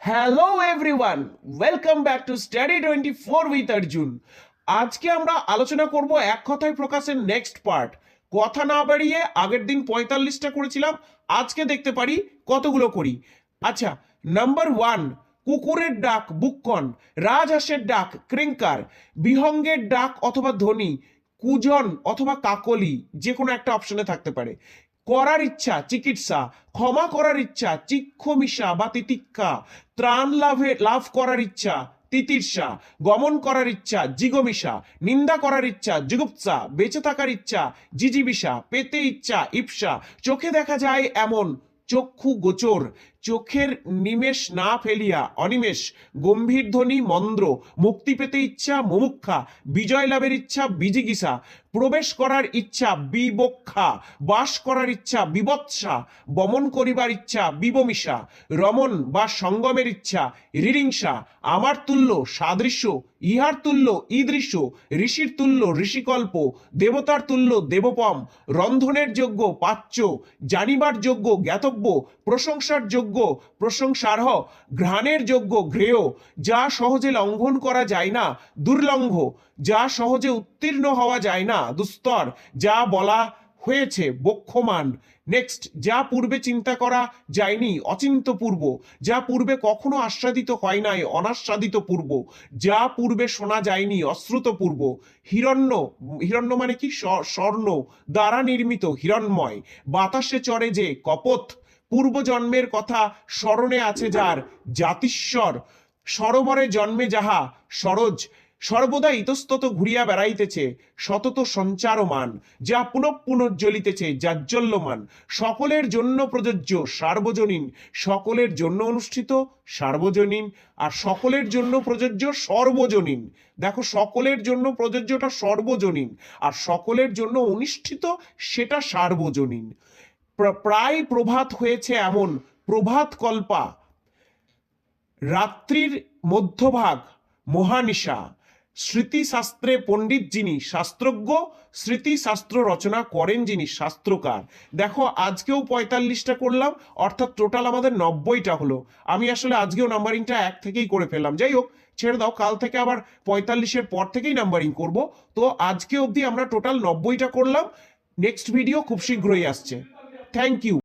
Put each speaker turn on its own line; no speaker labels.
Hello everyone welcome back to study twenty four with Arjun আজকে আমরা আলোচনা করব এক কথায় প্রকাশের নেক্সট পার্ট কথা না বাড়িয়ে আগের দিন পঁয়তাল্লিশটা করেছিলাম, আজকে দেখতে পারি কতগুলো করি। আচ্ছা নাম্বার ওয়ান কুকুরের ডাক, বুককন, রাজহাঁসের ডাক ক্রেঙ্কার বিহঙ্গের ডাক অথবা ধ্বনি, কুজন অথবা কাকলি যে কোনো একটা অপশনে থাকতে পারে। করার ইচ্ছা, চিকিৎসা। ক্ষমা করার ইচ্ছা চিক্ষমিষা বা তিতিক্ষা। ত্রাণ লাভে, লাভ করার ইচ্ছা তিতির্ষা গমন করার ইচ্ছা জিগমিষা নিন্দা করার ইচ্ছা, জুগুপ্সা। বেঁচে থাকার ইচ্ছা জিজিবিষা পেতে ইচ্ছা, ইপসা। চোখে দেখা যায় এমন চক্ষু গোচর। চোখের নিমেষ না ফেলিয়া অনিমেষ, গম্ভীর ধ্বনি মন্দ্র, মুক্তি পেতে ইচ্ছা মুমুক্ষা, বিজয় লাভের ইচ্ছা বিজিগিসা, প্রবেশ করার ইচ্ছা বিবক্ষা, বাস করার ইচ্ছা বিবৎসা, বমন করিবার ইচ্ছা বিবমিষা রমন বা সঙ্গমের ইচ্ছা রিরিংসা, আমার তুল্য সাদৃশ্য, ইহার তুল্য ঈদৃশ্য, ঋষির তুল্য ঋষিকল্প, দেবতার তুল্য দেবপম, রন্ধনের যোগ্য পাচ্য, জানিবার যোগ্য জ্ঞাতব্য, প্রশংসার যোগ্য প্রশংসার্হ, ঘ্রাণের যোগ্য ঘ্রেয়, যা সহজে লঙ্ঘন করা যায় না, দুর্লঙ্ঘ, যা সহজে উত্তীর্ণ হওয়া যায় না, দুস্তর, যা বলা হয়েছে বক্ষমান নেক্সট যা পূর্বে চিন্তা করা যায়নি অচিন্ত পূর্ব যা পূর্বে কখনো আস্বাদিত হয় নাই, অনাস্বাদিত পূর্ব, যা পূর্বে শোনা যায়নি অশ্রুত পূর্ব হিরণ্য হিরণ্য মানে কি? স্বর্ণ, দ্বারা নির্মিত, হিরণ্ময়। বাতাসে চড়ে যে কপথ পূর্বজন্মের কথা স্মরণে আছে যার জাতিস্বর। সরোবরে জন্মে যাহা সরোজ, সর্বদা ইতস্তত ঘুরিয়া বেড়াইতেছে, সতত সঞ্চারমান, যা পুনঃ পুনর্জ্বলিতেছে জাজ্জল্যমান সকলের জন্য প্রযোজ্য সার্বজনীন, সকলের জন্য অনুষ্ঠিত সার্বজনীন, আর সকলের জন্য প্রযোজ্য সর্বজনীন। দেখো, সকলের জন্য প্রযোজ্যটা সর্বজনীন, আর সকলের জন্য অনুষ্ঠিত সেটা সার্বজনীন। প্রায় প্রভাত হয়েছে এমন প্রভাত কল্পা। রাত্রির মধ্যভাগ মহানিশা। স্মৃতিশাস্ত্রে পণ্ডিত যিনি শাস্ত্রজ্ঞ, স্মৃতিশাস্ত্র রচনা করেন যিনি শাস্ত্রকার। দেখো, আজকেও পঁয়তাল্লিশটা করলাম, অর্থাৎ টোটাল আমাদের নব্বইটা হলো। আমি আসলে আজকেও নাম্বারিংটা এক থেকেই করে ফেললাম। যাই হোক, ছেড়ে দাও, কাল থেকে আবার পঁয়তাল্লিশের পর থেকেই নাম্বারিং করব। তো আজকে অবধি আমরা টোটাল নব্বইটা করলাম। নেক্সট ভিডিও খুব শীঘ্রই আসছে। Thank you